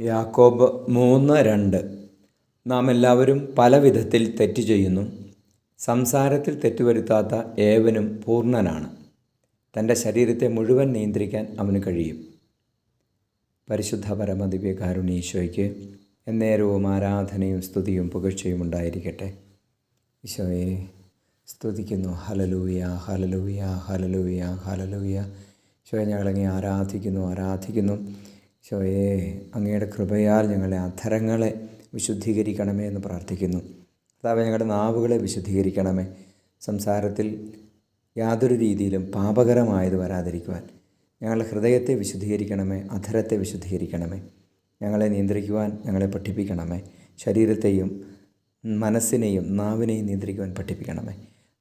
യാക്കോബ് മൂന്ന് രണ്ട്. നാം എല്ലാവരും പല വിധത്തിൽ തെറ്റ് ചെയ്യുന്നു. സംസാരത്തിൽ തെറ്റുവരുത്താത്ത ഏവനും പൂർണനാണ്. തന്റെ ശരീരത്തെ മുഴുവൻ നിയന്ത്രിക്കാൻ അവന് കഴിയും. പരിശുദ്ധ പരമദിവ്യ കാരുണീശോയ്ക്ക് എന്നേരവും ആരാധനയും സ്തുതിയും പുകഴ്ചയും ഉണ്ടായിരിക്കട്ടെ. ഈശോയെ സ്തുതിക്കുന്നു. ഹലലൂയ ഹലലൂയ ഹലലൂയ ഹലലൂയ ഈശോയെ ഞങ്ങളങ്ങി ആരാധിക്കുന്നു ആരാധിക്കുന്നു. ഈശോയെ അങ്ങയുടെ കൃപയാൽ ഞങ്ങളുടെ അധരങ്ങളെ വിശുദ്ധീകരിക്കണമേ എന്ന് പ്രാർത്ഥിക്കുന്നു. കർത്താവ് ഞങ്ങളുടെ നാവുകളെ വിശുദ്ധീകരിക്കണമേ. സംസാരത്തിൽ യാതൊരു രീതിയിലും പാപകരമായത് വരാതിരിക്കുവാൻ ഞങ്ങളുടെ ഹൃദയത്തെ വിശുദ്ധീകരിക്കണമേ അധരത്തെ വിശുദ്ധീകരിക്കണമേ. ഞങ്ങളെ നിയന്ത്രിക്കുവാൻ ഞങ്ങളെ പഠിപ്പിക്കണമേ. ശരീരത്തെയും മനസ്സിനെയും നാവിനെയും നിയന്ത്രിക്കുവാൻ പഠിപ്പിക്കണമേ.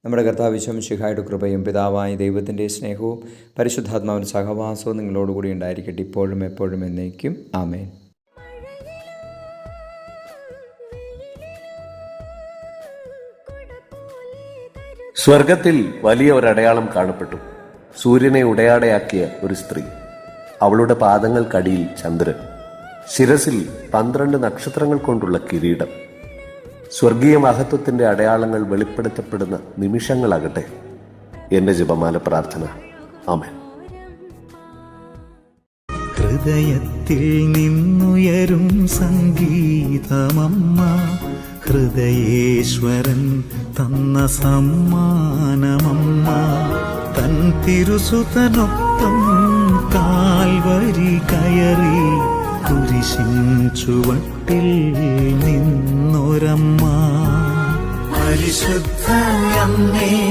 നമ്മുടെ കർത്താവിശ്വം ശിഖായുടെ കൃപയും പിതാവായ ദൈവത്തിന്റെ സ്നേഹവും പരിശുദ്ധാത്മാവിന്റെ സഹവാസവും നിങ്ങളോടുകൂടി ഉണ്ടായിരിക്കട്ടെ. ഇപ്പോഴും എപ്പോഴും എന്നേക്കും. ആമേൻ. സ്വർഗത്തിൽ വലിയ ഒരു അടയാളം കാണപ്പെട്ടു. സൂര്യനെ ഉടയാടയാക്കിയ ഒരു സ്ത്രീ. അവളുടെ പാദങ്ങൾക്കടിയിൽ ചന്ദ്രൻ. ശിരസിൽ പന്ത്രണ്ട് നക്ഷത്രങ്ങൾ കൊണ്ടുള്ള കിരീടം. സ്വർഗീയ മഹത്വത്തിന്റെ അടയാളങ്ങൾ വെളിപ്പെടുത്തപ്പെടുന്ന നിമിഷങ്ങളാകട്ടെ. എന്റെ ജപമാല പ്രാർത്ഥന. ആമേൻ. ഹൃദയത്തിൽ നിന്നുയരും സംഗീതമമ്മ ഹൃദയേശ്വരൻ തന്ന സമ്മാനമമ്മ. തൻ തിരുസുതനൊപ്പം കാൽവരി കയറി കുരിശിൻ ചുവട്ടിൽ നിന്നൊരമ്മ. പരിശുദ്ധയമ്മേ മേരി